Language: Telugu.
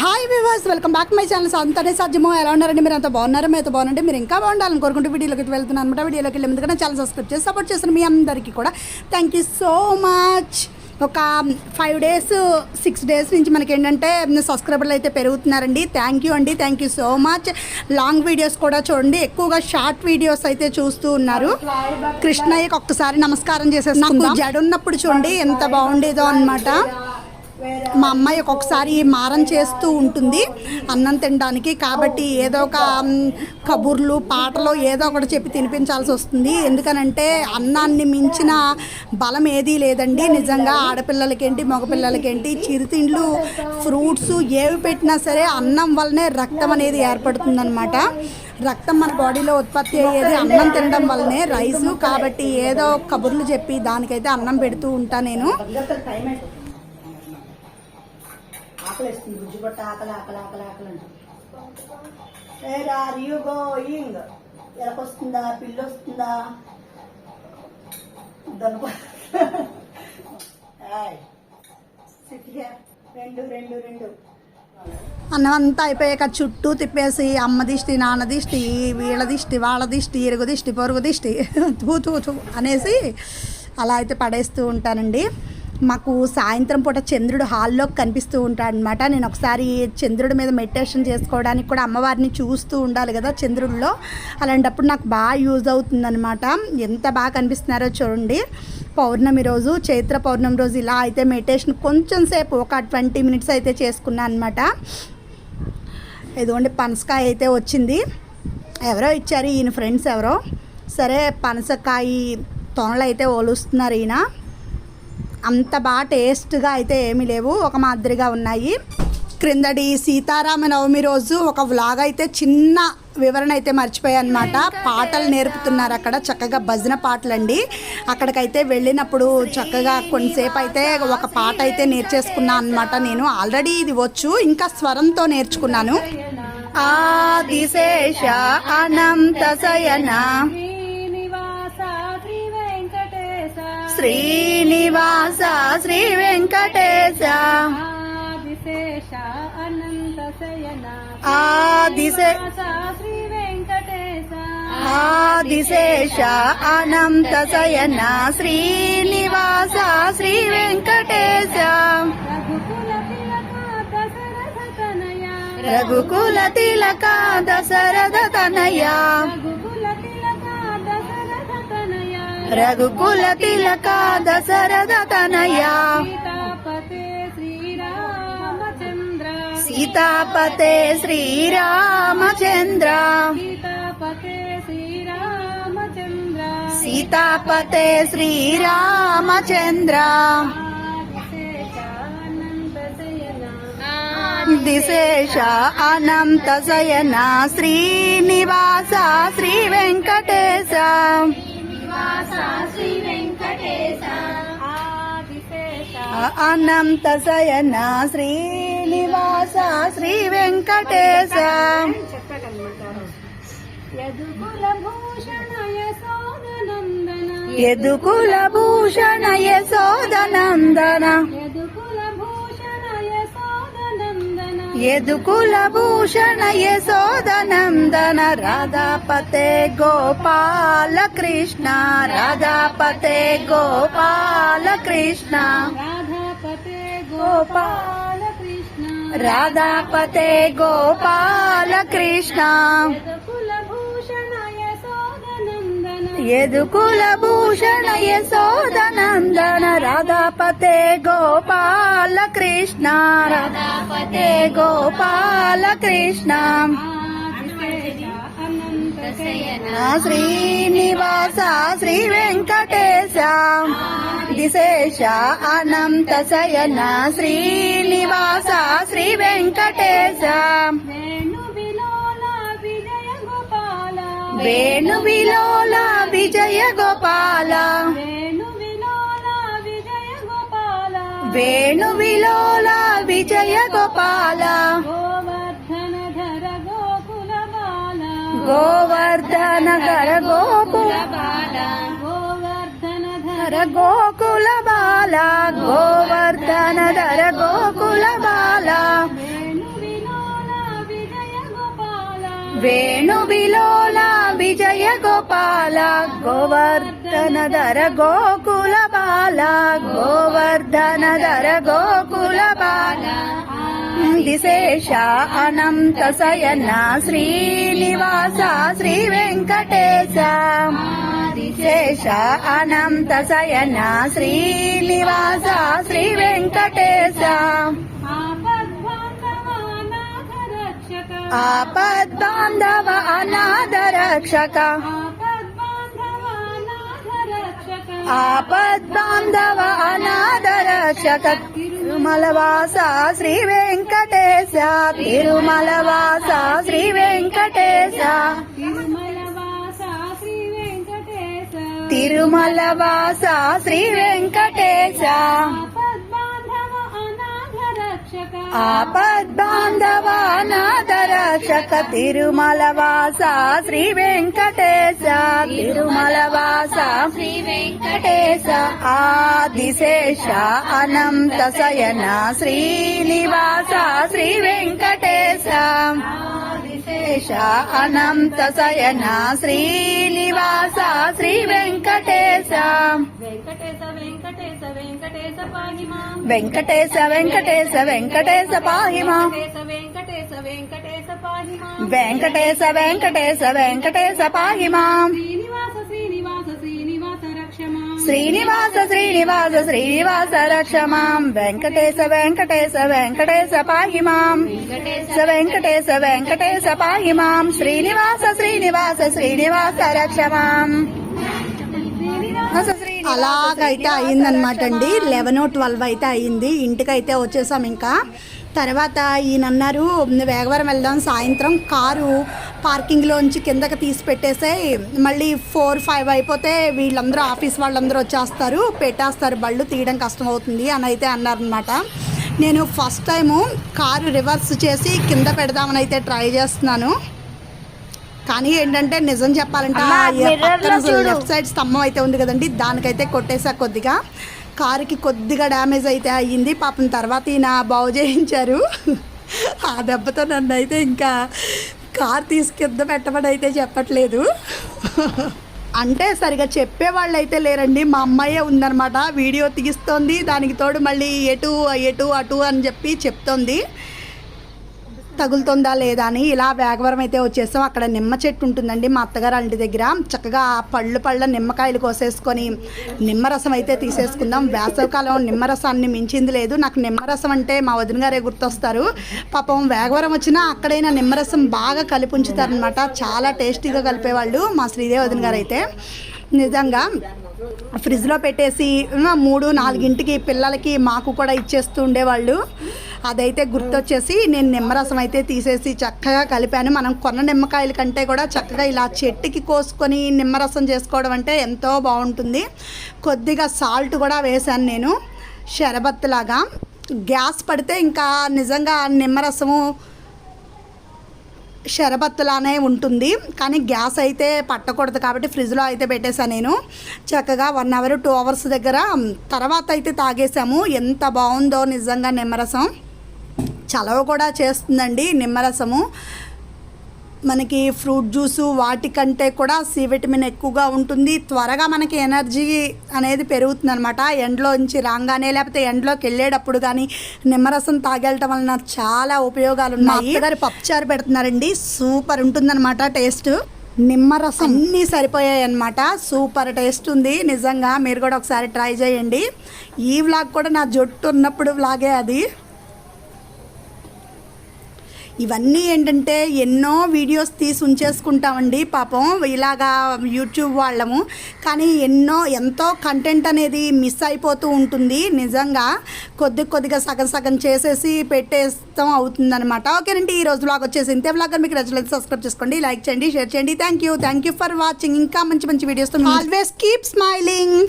Hi viewers welcome back my channels అంతనే సాధ్యమో? ఎలా ఉన్నారండి? మీరు అంత బాగున్నారో? మీతో బాగుంటే మీరు ఇంకా బాగుండాలని కోరుకుంటూ వీడియోలోకి వెళ్తున్నాను అనమాట వీడియోలోకి వెళ్ళి ఎందుకంటే ఛానల్ సబ్స్క్రైబ్ చేసి సపోర్ట్ చేసిన మీ అందరికీ కూడా థ్యాంక్ యూ సో మచ్ ఒక ఫైవ్ డేస్ సిక్స్ డేస్ నుంచి మనకి ఏంటంటే సబ్స్క్రైబర్లు అయితే పెరుగుతున్నారండి. థ్యాంక్ యూ అండి. Thank you so much long videos కూడా చూడండి. ఎక్కువగా షార్ట్ వీడియోస్ అయితే చూస్తూ ఉన్నారు. కృష్ణయ్యకి ఒక్కసారి నమస్కారం చేసేసి నాకు జడున్నప్పుడు చూడండి ఎంత బాగుండేదో అన్నమాట. మా అమ్మాయి ఒక్కొక్కసారి మారం చేస్తూ ఉంటుంది. అన్నం తినడానికి కాబట్టి ఏదో ఒక కబుర్లు పాటలు ఏదో ఒకటి చెప్పి తినిపించాల్సి వస్తుంది. ఎందుకనంటే అన్నాన్ని మించిన బలం ఏదీ లేదండి. నిజంగా ఆడపిల్లలకేంటి మగపిల్లలకేంటి చిరుతిండ్లు ఫ్రూట్స్ ఏవి పెట్టినా సరే అన్నం వల్లనే రక్తం అనేది ఏర్పడుతుందన్నమాట. రక్తం మన బాడీలో ఉత్పత్తి అయ్యేది అన్నం తినడం వల్లనే రైసు కాబట్టి ఏదో కబుర్లు చెప్పి దానికైతే అన్నం పెడుతూ ఉంటా నేను. ఆకలిస్తుంది బుజ్జి పట్ట ఆకలి ఆకలి ఆకలి ఆకలి అంటుంది. వేర్ ఆర్ యూ గోయింగ్ ఎలకొస్తుందా? పిల్లి వస్తుందా దనుకో రెండు రెండు రెండు. అన్నం అంతా అయిపోయాక చుట్టూ తిప్పేసి అమ్మ దిష్టి నాన్న దిష్టి వీళ్ళ దిష్టి వాళ్ళ దిష్టి ఇరుగు దిష్టి పొరుగు దిష్టి తూ తూ తూ అనేసి అలా అయితే పడేస్తూ ఉంటానండి. మాకు సాయంత్రం పూట చంద్రుడు హాల్లోకి కనిపిస్తూ ఉంటాడనమాట నేను ఒకసారి చంద్రుడి మీద మెడిటేషన్ చేసుకోవడానికి కూడా అమ్మవారిని చూస్తూ ఉండాలి కదా చంద్రుడిలో. అలాంటప్పుడు నాకు బాగా యూజ్ అవుతుందనమాట ఎంత బాగా కనిపిస్తున్నారో చూడండి. పౌర్ణమి రోజు చైత్ర పౌర్ణమి రోజు ఇలా అయితే మెడిటేషన్ కొంచెం సేపు ఒక ట్వంటీ మినిట్స్ అయితే చేసుకున్నాను అనమాట ఇదిగోండి పనసకాయ అయితే వచ్చింది. ఎవరో ఇచ్చారు ఈయన ఫ్రెండ్స్ ఎవరో. సరే పనసకాయ తొనలు అయితే ఒలుస్తున్నారు ఈయన. అంత బాగా టేస్ట్గా అయితే ఏమీ లేవు. ఒక మాదిరిగా ఉన్నాయి. క్రిందటి సీతారామ నవమి రోజు ఒక వ్లాగ్ అయితే చిన్న వివరణ అయితే మర్చిపోయాను అనమాట పాటలు నేర్పుతున్నారు అక్కడ. చక్కగా భజన పాటలు అండి అక్కడికైతే వెళ్ళినప్పుడు చక్కగా కొంతసేపు అయితే ఒక పాట అయితే నేర్చేసుకున్నాను అనమాట నేను. ఆల్రెడీ ఇది వచ్చు. ఇంకా స్వరంతో నేర్చుకున్నాను. ఆదిశేష అనంత శయన శ్రీనివాస శ్రీ వెంకటేశ. ఆదిశేష అనంత శయన. ఆదిశే శ్రీ వెంకటేశ. ఆదిశేష అనంత శయన శ్రీనివాస శ్రీ వెంకటేశ. రఘుకుల తిలక దశరథ తనయ. రఘుకుల తిలక దశరథ తనయ. రఘుకుల తిలక దశరథ తనయ. సీతాపతే శ్రీరామచంద్ర. సీతాపతే శ్రీరామచంద్ర. దిశేష అనంత శయన శ్రీనివాస శ్రీ వెంకటేశ అనంత శయన శ్రీనివాస శ్రీ వెంకటేశ. యదుకుల భూషణ యశోదనందన యశోదనందన యదుకుల భూషణ యశోదనందన రాధాపతే గోపాల కృష్ణ రాధాపతే గోపాల కృష్ణ రాధాపతే గోపాల గోపాల కృష్ణ రాధాపతే గోపాల కృష్ణ. యదుకుల భూషణ యశోదనందన యదుకుల భూషణ యశోదనందన రాధాపతే గోపాల కృష్ణ రాధాపతే గోపాల కృష్ణ వేణు విలోల విజయ గోపాల. వేణు విలోల విజయ గోపాల. వేణు విలోల విజయ గోపాల. గోవర్ధన ధర గోకుల ధర గోకుల బాల గోవర్ధన ధర గోకుల బాల వేణు విలోల విజయ గోపాల గోవర్ధన ధర గోకుల బాల గోవర్ధన ధర గోకుల బాల. దిశేష అనంత శయన శ్రీనివాస శ్రీ వెంకటేశ. దిశేష అనంత శయన శ్రీనివాస శ్రీ వెంకటేశ. ఆపద్బాంధవ అనాథ రక్షక ఆపద్బాంధవ అనాథ రక్షక తిరుమలవాస శ్రీ వెంకటేశ తిరుమలవాస శ్రీ వెంకటేశ తిరుమలవాస శ్రీ వెంకటేశ ఆపద్బాంధవ అనాథ రక్షక తిరుమలవాస శ్రీ వెంకటేశ తిరుమలవాస. శ్రీ వెంకటేశ. ఆదిశేష అనంత శయన శ్రీనివాస శ్రీ వెంకటేశ. ఆదిశేష అనంత శయన శ్రీనివాస శ్రీ వెంకటేశ. వెంకటేశ వెంకటేశ వెంకటేశ పాహిమా. వెంకటేశ వెంకటేశ వెంకటేశ పాహిమా. వెంకటేశ వెంకటేశ వెంకటేశ వెంకటేశ వెంకటేశ వెంకటేశ పాహిమా శ్రీనివాస శ్రీనివాస శ్రీనివాస శ్రీనివాస రక్షమాం వెంకటేశ వెంకటేశ వెంకటేశ పాహిమాం వెంకటేశ వెంకటేశ వెంకటేశ పాహిమాం శ్రీనివాస శ్రీనివాస శ్రీనివాస రక్షమాం అలాగైతే అయిందనమాట అండి లెవెన్ ట్వెల్వ్ అయితే అయింది ఇంటికైతే వచ్చేసాం ఇంకా. తర్వాత ఈయన అన్నారు వేగవరం వెళ్దాం సాయంత్రం కారు పార్కింగ్లోంచి కిందకి తీసి పెట్టేసే మళ్ళీ ఫోర్ ఫైవ్ అయిపోతే వీళ్ళందరూ ఆఫీస్ వాళ్ళందరూ వచ్చేస్తారు పెట్టేస్తారు బళ్ళు తీయడం కష్టం అవుతుంది అని అయితే అన్నారనమాట నేను ఫస్ట్ టైము కారు రివర్స్ చేసి కింద పెడదామని అయితే ట్రై చేస్తున్నాను. కానీ ఏంటంటే నిజం చెప్పాలంటే. లెఫ్ట్ సైడ్ స్తంభం అయితే ఉంది కదండి దానికైతే కొట్టేసా కొద్దిగా. కారుకి కొద్దిగా డ్యామేజ్ అయితే అయ్యింది. పాపం తర్వాత ఈయన బాగు చేయించారు. ఆ దెబ్బతో నన్ను అయితే ఇంకా కార్ తీసి కింద పెట్టమని అయితే చెప్పట్లేదు. అంటే సరిగా చెప్పేవాళ్ళు అయితే లేరండి. మా అమ్మాయే ఉందన్నమాట. వీడియో తీస్తోంది. దానికి తోడు మళ్ళీ ఎటు ఎటు అటు అని చెప్పి చెప్తోంది. తగులుతుందా లేదా అని ఇలా వేగవరం అయితే వచ్చేసాం అక్కడ నిమ్మ చెట్టు ఉంటుందండి మా అత్తగారు ఇంటి దగ్గర. చక్కగా పళ్ళు పళ్ళ నిమ్మకాయలు కోసేసుకొని నిమ్మరసం అయితే తీసేసుకుందాం. వేసవికాలం నిమ్మరసాన్ని మించింది లేదు. నాకు నిమ్మరసం అంటే మా వదిన గారే గుర్తొస్తారు. పాపం వేగవరం వచ్చినా అక్కడైనా నిమ్మరసం బాగా కలిపి ఉంచుతారనమాట చాలా టేస్టీగా కలిపేవాళ్ళు మా శ్రీదేవి వదిన గారు అయితే. నిజంగా ఫ్రిడ్జ్లో పెట్టేసి మూడు నాలుగింటికి పిల్లలకి మాకు కూడా ఇచ్చేస్తూ ఉండేవాళ్ళు అదైతే గుర్తొచ్చేసి నేను నిమ్మరసం అయితే తీసేసి చక్కగా కలిపాను. మనం కొన్న నిమ్మకాయల కంటే కూడా చక్కగా ఇలా చెట్టుకి కోసుకొని నిమ్మరసం చేసుకోవడం అంటే ఎంతో బాగుంటుంది. కొద్దిగా సాల్ట్ కూడా వేశాను నేను షరబత్ లాగా గ్యాస్ పడితే ఇంకా నిజంగా నిమ్మరసము షరబత్తులానే ఉంటుంది. కానీ గ్యాస్ అయితే పట్టకూడదు కాబట్టి ఫ్రిడ్జ్లో అయితే పెట్టేశాను నేను. చక్కగా వన్ అవర్ టూ అవర్స్ దగ్గర తర్వాత అయితే తాగేసాము ఎంత బాగుందో నిజంగా నిమ్మరసం. చలవ కూడా చేస్తుందండి నిమ్మరసము. మనకి ఫ్రూట్ జ్యూసు వాటికంటే కూడా సి విటమిన్ ఎక్కువగా ఉంటుంది. త్వరగా మనకి ఎనర్జీ అనేది పెరుగుతుంది అనమాట ఎండలోంచి రాగానే లేకపోతే ఎండలోకి వెళ్ళేటప్పుడు కానీ నిమ్మరసం తాగేయటం వలన చాలా ఉపయోగాలు ఉన్నాయి అత్తగారు పప్పుచారు పెడుతున్నారండి. సూపర్ ఉంటుందన్నమాట టేస్ట్. నిమ్మరసం. అన్నీ సరిపోయాయి అనమాట సూపర్ టేస్ట్ ఉంది. నిజంగా మీరు కూడా ఒకసారి ట్రై చేయండి. ఈ వ్లాగ్ కూడా నా జుట్టు ఉన్నప్పుడు వ్లాగే అది. ఇవన్నీ ఏంటంటే ఎన్నో వీడియోస్ తీసి ఉంచేసుకుంటామండి పాపం ఇలాగా యూట్యూబ్ వాళ్ళము. కానీ ఎన్నో ఎంతో కంటెంట్ అనేది మిస్ అయిపోతూ ఉంటుంది. నిజంగా కొద్ది కొద్దిగా సగం సగం చేసేసి పెట్టేస్తాం అవుతుందన్నమాట. ఓకేనండి ఈ రోజు బ్లాగ్ వచ్చేసి ఇంతే బ్లాగ్ మీకు నచ్చలేదు సబ్స్క్రైబ్ చేసుకోండి లైక్ చేయండి షేర్ చేయండి. Thank you thank you for watching ఇంకా మంచి మంచి వీడియోస్ ఆల్వేస్ కీప్ స్మైలింగ్